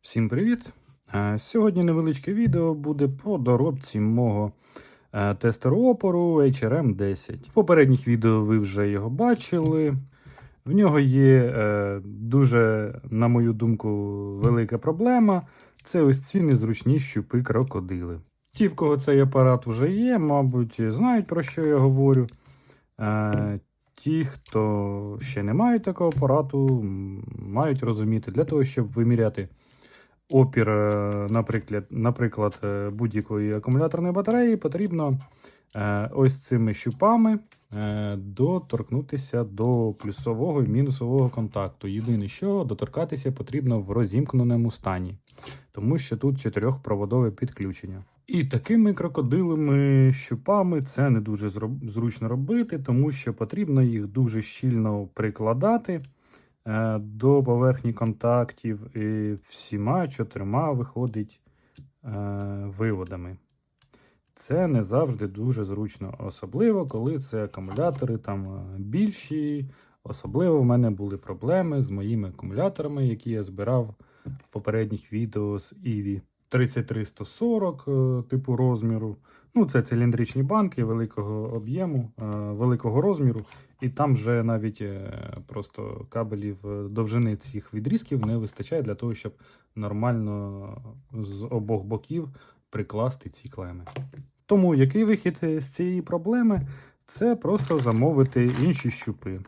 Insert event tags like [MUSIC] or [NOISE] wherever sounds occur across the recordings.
Всім привіт! Е, Сьогодні невеличке відео буде по доробці мого е, тестеру опору HRM10. В попередніх відео ви вже його бачили. В нього є е, дуже, на мою думку, велика проблема. Це ось ці незручні щупи крокодили. Ті, в кого цей апарат вже є, мабуть, знають про що я говорю. Ті, хто ще не мають такого апарату, мають розуміти для того, щоб виміряти опір, е, наприклад, наприклад, е, будь-якої акумуляторної батареї, потрібно е, ось цими щупами доторкнутися до плюсового і мінусового контакту. Єдине, що доторкатися потрібно в розімкненому стані, тому що тут чотирьохпроводове підключення. І такими крокодилими щупами це не дуже зручно робити, тому що потрібно їх дуже щільно прикладати до поверхні контактів і всіма чотирма виходить е, виводами. Це не завжди дуже зручно, особливо коли це акумулятори там е, більші. Особливо в мене були проблеми з моїми акумуляторами, які я збирав в попередніх відео з EVI 3340 е, типу розміру. Ну, це циліндричні банки великого об'єму, е, великого розміру, і там вже навіть е, просто кабелів довжини цих відрізків не вистачає для того, щоб нормально з обох боків прикласти ці клеми. Тому який вихід з цієї проблеми? Це просто замовити інші щупи.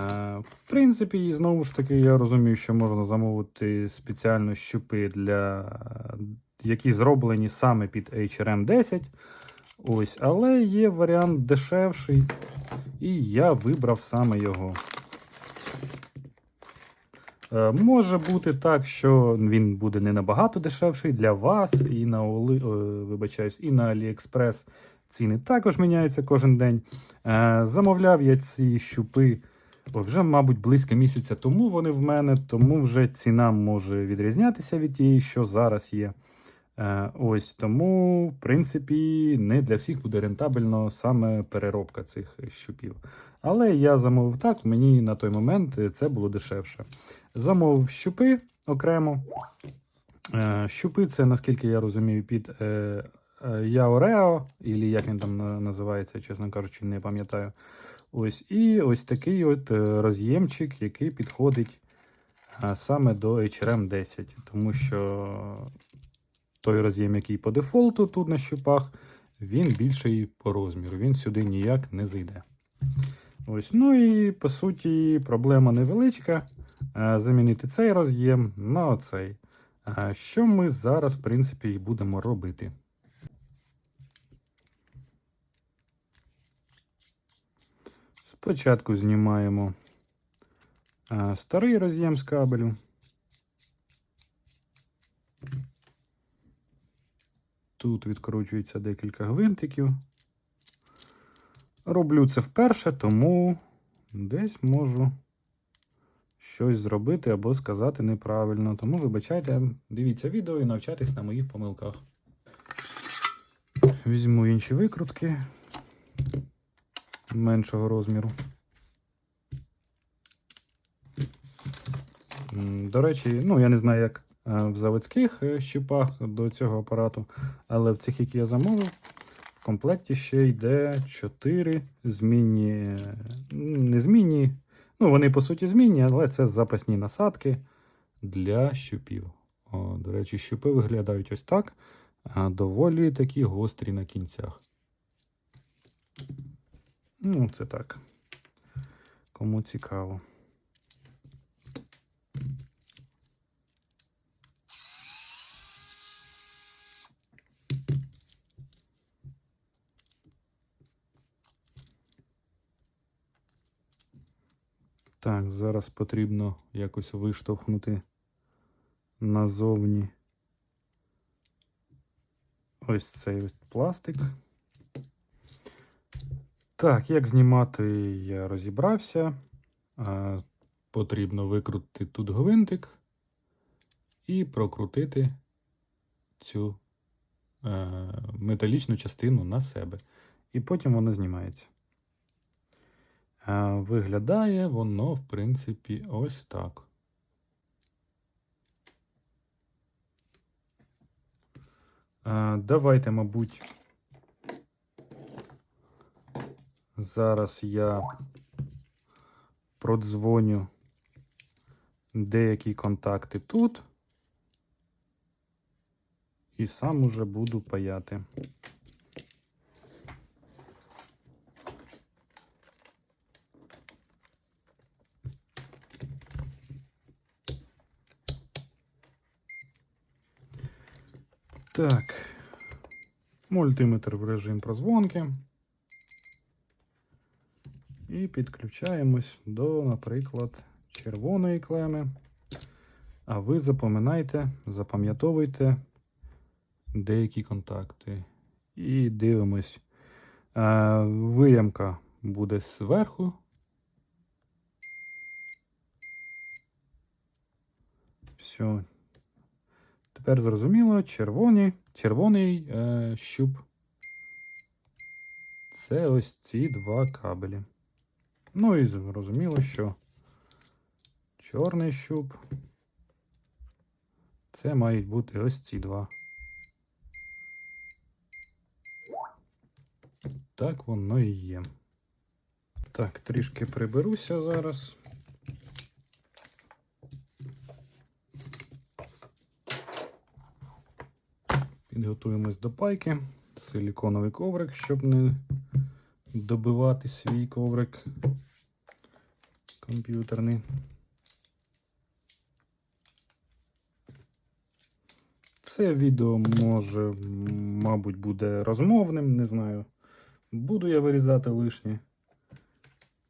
Е, В принципі, і знову ж таки, я розумію, що можна замовити спеціально щупи, для, які зроблені саме під HRM10. Ось, але є варіант дешевший, і я вибрав саме його. Е, Може бути так, що він буде не набагато дешевший для вас, і на Оли, е, вибачаюсь, і на AliExpress ціни також міняються кожен день. Е, Замовляв я ці щупи вже, мабуть, близько місяця тому вони в мене, тому вже ціна може відрізнятися від тієї, що зараз є. Е, Ось тому, в принципі, не для всіх буде рентабельно саме переробка цих щупів. Але я замовив так, мені на той момент це було дешевше. Замовив щупи окремо. Е, Щупи це, наскільки я розумію, під е, Yaoreo, і як він там називається, чесно кажучи, не пам'ятаю. Ось, і ось такий от е, роз'ємчик, який підходить е, саме до HRM10, тому що той роз'єм, який по дефолту тут на щупах, він більший по розміру. Він сюди ніяк не зайде. Ось, ну і по суті, проблема невеличка. Е, Замінити цей роз'єм на оцей. Що ми зараз, в принципі, і будемо робити. Спочатку знімаємо е, старий роз'єм з кабелю. Тут відкручується декілька гвинтиків. Роблю це вперше, тому десь можу щось зробити або сказати неправильно. Тому вибачайте, дивіться відео і навчайтесь на моїх помилках. Візьму інші викрутки меншого розміру. До речі, ну я не знаю, як е, в заводських е, щупах до цього апарату, але в цих, які я замовив, в комплекті ще йде 4 змінні, не змінні, ну вони по суті змінні, але це запасні насадки для щупів. О, до речі, щупи виглядають ось так, доволі такі гострі на кінцях. Ну, це так. Кому цікаво. Так, зараз потрібно якось виштовхнути назовні ось цей ось пластик. Так, як знімати, я розібрався. Потрібно викрутити тут гвинтик і прокрутити цю е, металічну частину на себе. І потім вона знімається. Виглядає воно, в принципі, ось так. Е, Давайте, мабуть, зараз я продзвоню деякі контакти тут. І сам уже буду паяти. Так. Мультиметр в режим прозвонки. І підключаємось до, наприклад, червоної клеми. А ви запоминайте, запам'ятовуйте деякі контакти. І дивимось. Виямка буде зверху. Все. Тепер зрозуміло, червоні, червоний е, щуп. Це ось ці два кабелі. Ну і зрозуміло, що чорний щуп. Це мають бути ось ці два. Так воно і є. Так, трішки приберуся зараз. Підготуємось до пайки. Силіконовий коврик, щоб не добивати свій коврик комп'ютерний. Це відео може, мабуть, буде розмовним, не знаю. Буду я вирізати лишнє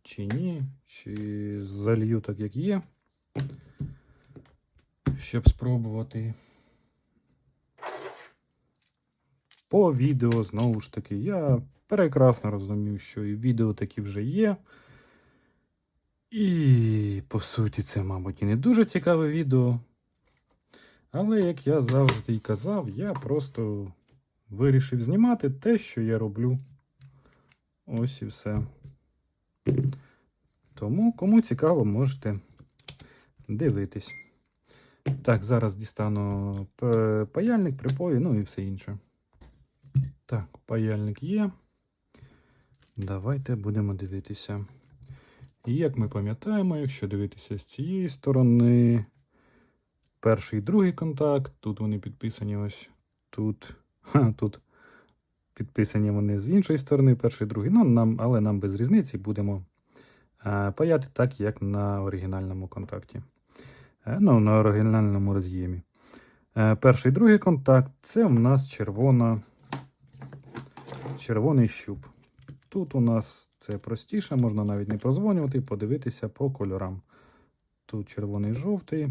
чи ні, чи залью так, як є, щоб спробувати. По відео, знову ж таки, я прекрасно розумів, що і відео такі вже є. І, по суті, це, мабуть, і не дуже цікаве відео. Але, як я завжди й казав, я просто вирішив знімати те, що я роблю. Ось і все. Тому, кому цікаво, можете дивитись. Так, зараз дістану паяльник, припої, ну і все інше. Так, паяльник є. Давайте будемо дивитися. І як ми пам'ятаємо, якщо дивитися з цієї сторони, перший і другий контакт, тут вони підписані ось тут. [LAUGHS] Ха, тут підписані вони з іншої сторони, перший другий. Ну, нам, але нам без різниці будемо е, паяти так, як на оригінальному контакті. Е, ну, на оригінальному роз'ємі. Е, перший другий контакт це у нас червона, червоний щуп. Тут у нас це простіше, можна навіть не прозвонювати, подивитися по кольорам. Тут червоний жовтий.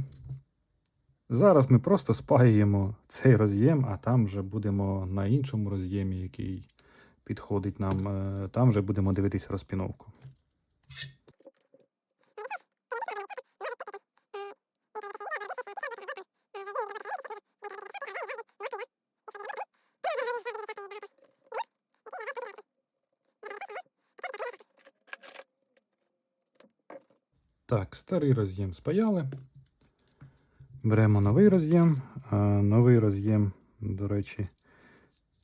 Зараз ми просто спаяємо цей роз'єм, а там вже будемо на іншому роз'ємі, який підходить нам. е, Там вже будемо дивитися розпіновку. Так, старий роз'єм спаяли. Беремо новий роз'єм. Новий роз'єм, до речі,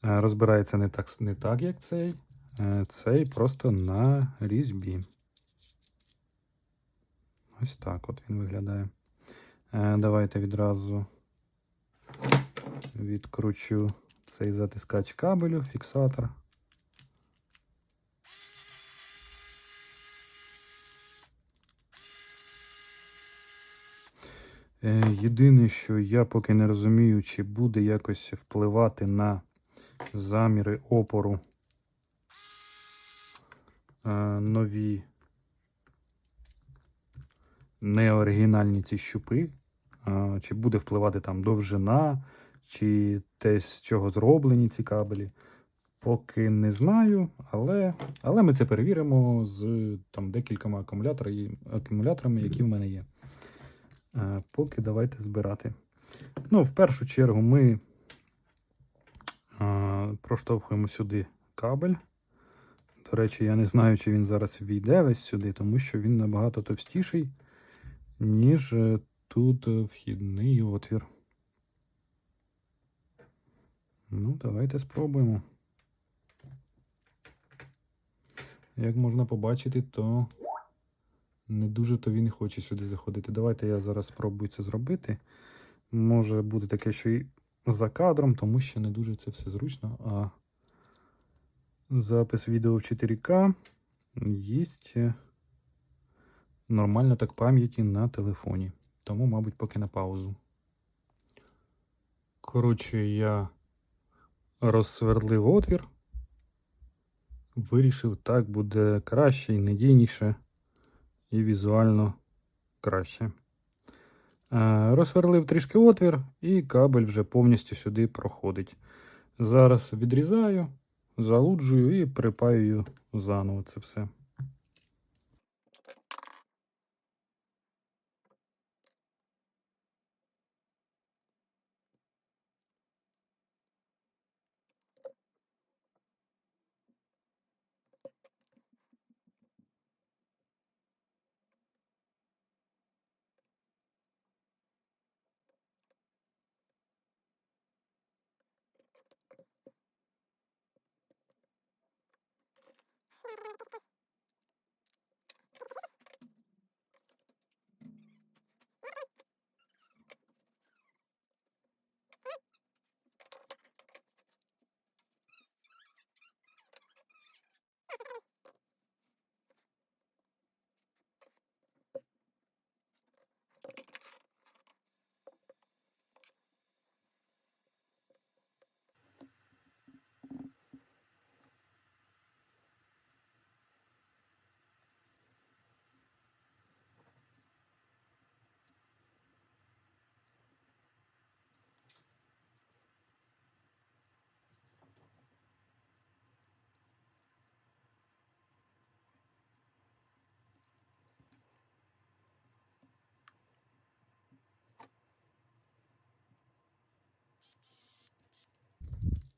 е, розбирається не так, не так, як цей. Е, Цей просто на різьбі. Ось так от він виглядає. Е, Давайте відразу відкручу цей затискач кабелю, фіксатор. Єдине, що я поки не розумію, чи буде якось впливати на заміри опору е, нові неоригінальні ці щупи, е, чи буде впливати там довжина, чи те, з чого зроблені ці кабелі. Поки не знаю, але, але ми це перевіримо з там, декількома акумуляторами, які в мене є. Е, Поки давайте збирати. Ну, в першу чергу ми е, проштовхуємо сюди кабель. До речі, я не знаю, чи він зараз війде весь сюди, тому що він набагато товстіший, ніж е, тут вхідний отвір. Ну, давайте спробуємо. Як можна побачити, то не дуже то він хоче сюди заходити. Давайте я зараз спробую це зробити. Може бути таке, що і за кадром, тому що не дуже це все зручно. А запис відео в 4К їсть е, нормально так пам'яті на телефоні. Тому, мабуть, поки на паузу. Коротше, я розсвердлив отвір. Вирішив, так буде краще і надійніше, і візуально краще. Розверлив Розсверлив трішки отвір, і кабель вже повністю сюди проходить. Зараз відрізаю, залуджую і припаюю заново це все.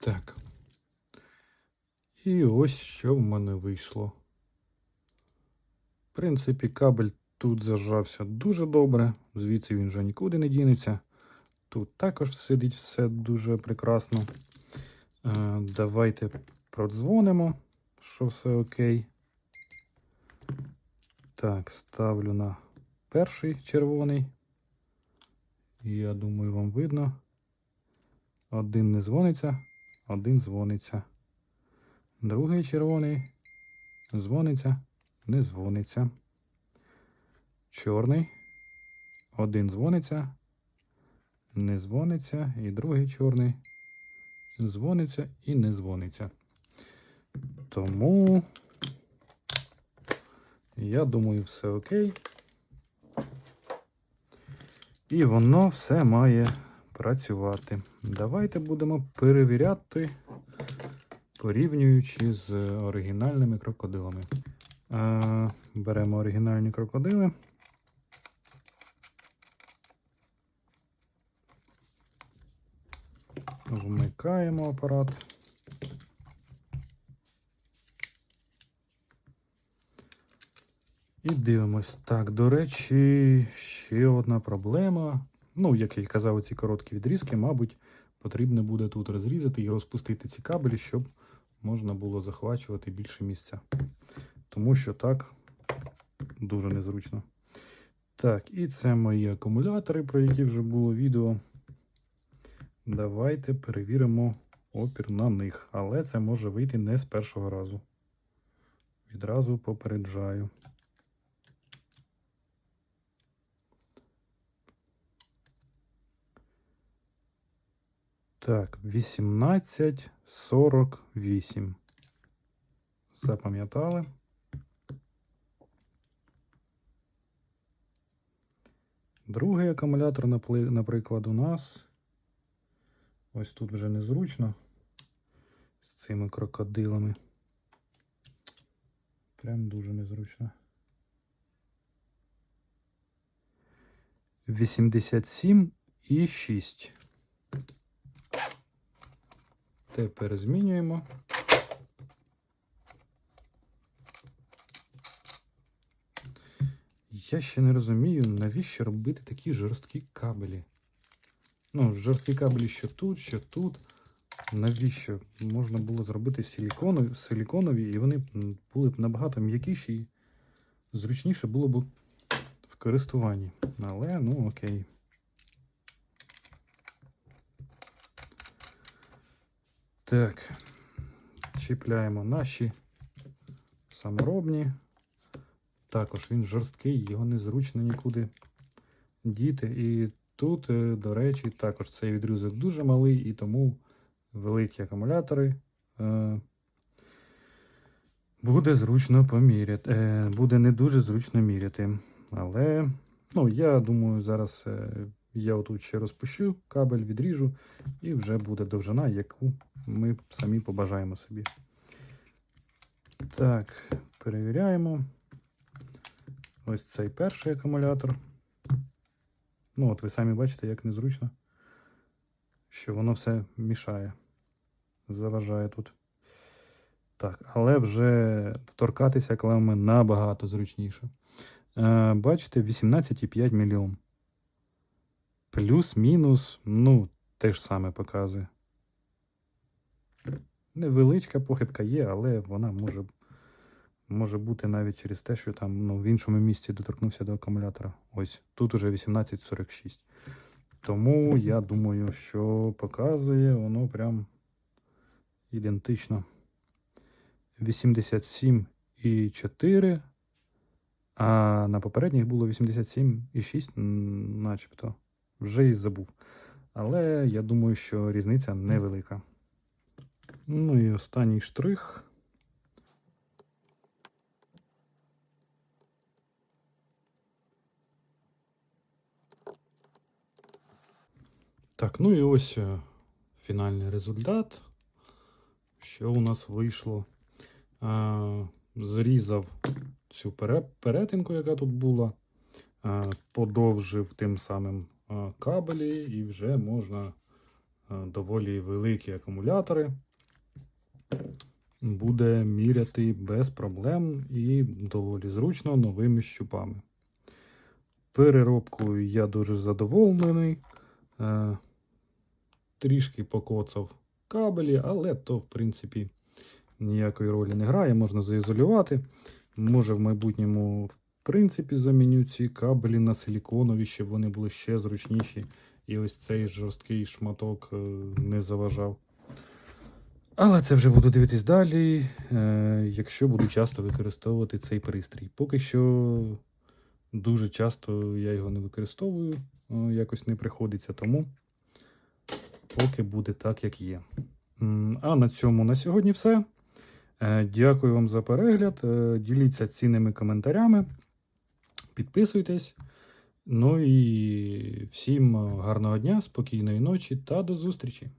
Так. І ось що в мене вийшло. В принципі, кабель тут зажався дуже добре, звідси він вже нікуди не дінеться. Тут також сидить все дуже прекрасно. Е, давайте продзвонимо, що все окей. Так, ставлю на перший червоний. Я думаю, вам видно. Один не дзвониться, один дзвониться. Другий червоний дзвониться, не дзвониться. Чорний. Один дзвониться, не дзвониться. І другий чорний дзвониться і не дзвониться. Тому я думаю, все окей. І воно все має працювати. Давайте будемо перевіряти, порівнюючи з оригінальними крокодилами. Е, Беремо оригінальні крокодили. Вмикаємо апарат. І дивимось. Так, до речі, ще одна проблема. Ну, як я й казав, ці короткі відрізки, мабуть, потрібно буде тут розрізати і розпустити ці кабелі, щоб можна було захвачувати більше місця. Тому що так дуже незручно. Так, і це мої акумулятори, про які вже було відео. Давайте перевіримо опір на них. Але це може вийти не з першого разу. Відразу попереджаю. Так, 1848. Запам'ятали. Другий акумулятор, наприклад, у нас. Ось тут вже незручно з цими крокодилами. Прям дуже незручно. 87 і 6. Тепер змінюємо. Я ще не розумію, навіщо робити такі жорсткі кабелі. Ну, жорсткі кабелі що тут, що тут. Навіщо? Можна було зробити силіконові, силіконові і вони були б набагато м'якіші і зручніше було б в користуванні. Але ну окей. Так. Чіпляємо наші саморобні. Також він жорсткий, його незручно нікуди діти. І тут, е, до речі, також цей відрізок дуже малий, і тому великі акумулятори е, буде зручно поміряти. Е, буде не дуже зручно міряти. Але, ну, я думаю, зараз я отут ще розпущу кабель, відріжу, і вже буде довжина, яку ми самі побажаємо собі. Так, перевіряємо. Ось цей перший акумулятор. Ну, от ви самі бачите, як незручно, що воно все мішає, заважає тут. Так, але вже торкатися клавами набагато зручніше. Е, бачите, 18,5 мільйон. Плюс-мінус, ну, те ж саме показує. Невеличка похибка є, але вона може, може бути навіть через те, що там ну, в іншому місці доторкнувся до акумулятора. Ось тут уже 1846. Тому я думаю, що показує воно прям ідентично. 87,4. А на попередніх було 87,6, м, начебто. Вже і забув. Але я думаю, що різниця невелика. Ну і останній штрих. Так, ну і ось е, фінальний результат. Що у нас вийшло? А, зрізав цю перетинку, яка тут була, подовжив тим самим кабелі, і вже можна доволі великі акумулятори буде міряти без проблем і доволі зручно новими щупами. Переробкою я дуже задоволений. Е, Трішки покоцав кабелі, але то, в принципі, ніякої ролі не грає, можна заізолювати. Може, в майбутньому, принципі, заміню ці кабелі на силіконові, щоб вони були ще зручніші. І ось цей жорсткий шматок е, не заважав. Але це вже буду дивитись далі, е, якщо буду часто використовувати цей пристрій. Поки що дуже часто я його не використовую, е, якось не приходиться, тому поки буде так, як є. А на цьому на сьогодні все. Дякую вам за перегляд. Діліться цінними коментарями, підписуйтесь. Ну і всім гарного дня, спокійної ночі та до зустрічі!